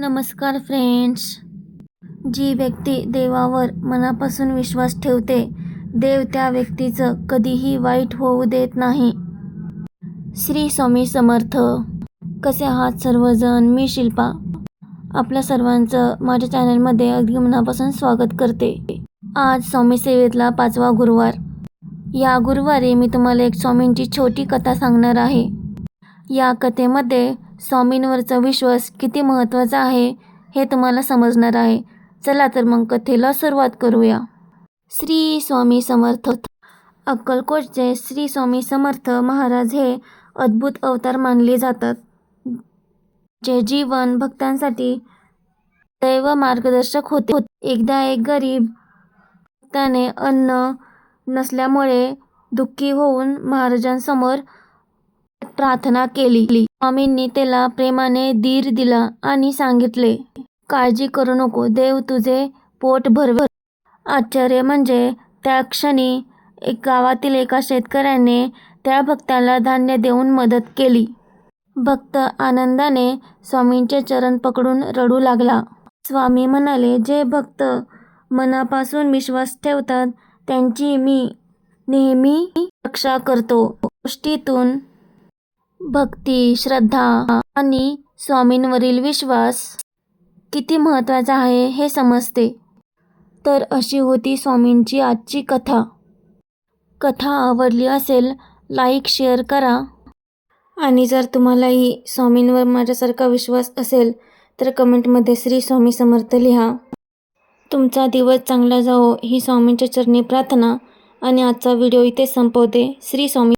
नमस्कार फ्रेंड्स जी व्यक्ती देवावर मनापासून विश्वास ठेवते देव त्या व्यक्तीचं कधीही वाईट होऊ देत नाही. श्री स्वामी समर्थ. कसे आहात सर्वजण? मी शिल्पा. आपल्या सर्वांचं माझ्या चॅनलमध्ये अगदी मनापासून स्वागत करते. आज स्वामी सेवेतला पाचवा गुरुवार. या गुरुवारी मी तुम्हाला एक स्वामींची छोटी कथा सांगणार आहे. या कथेमध्ये स्वामींवरचा विश्वास किती महत्त्वाचा आहे हे तुम्हाला समजणार आहे. चला तर मग कथेला सुरुवात करूया. श्री स्वामी समर्थ. अक्कलकोटचे श्री स्वामी समर्थ महाराज हे अद्भुत अवतार मानले जातात जे जीवन भक्तांसाठी दैव मार्गदर्शक होते. एकदा एक गरीब त्याने अन्न नसल्यामुळे दुःखी होऊन महाराजांसमोर प्रार्थना केली. स्वामींनी त्याला प्रेमाने धीर दिला आणि सांगितले काळजी करू नको देव तुझे पोट भरभर आश्चर्य म्हणजे त्या क्षणी एक गावातील एका शेतकऱ्याने त्या भक्ताला धान्य देऊन मदत केली. भक्त आनंदाने स्वामींचे चरण पकडून रडू लागला. स्वामी म्हणाले जे भक्त मनापासून विश्वास ठेवतात त्यांची मी नेहमी रक्षा करतो. गोष्टीतून भक्ती श्रद्धा आणि स्वामींवरील विश्वास किती महत्त्वाचा आहे हे समजते. तर अशी होती स्वामींची आजची कथा. कथा आवडली असेल लाईक शेअर करा. आणि जर तुम्हालाही स्वामींवर माझ्यासारखा विश्वास असेल तर कमेंटमध्ये श्री स्वामी समर्थ लिहा. तुमचा दिवस चांगला जावो ही स्वामींच्या चरणी प्रार्थना. आणि आजचा व्हिडिओ इथे संपवते. श्री स्वामी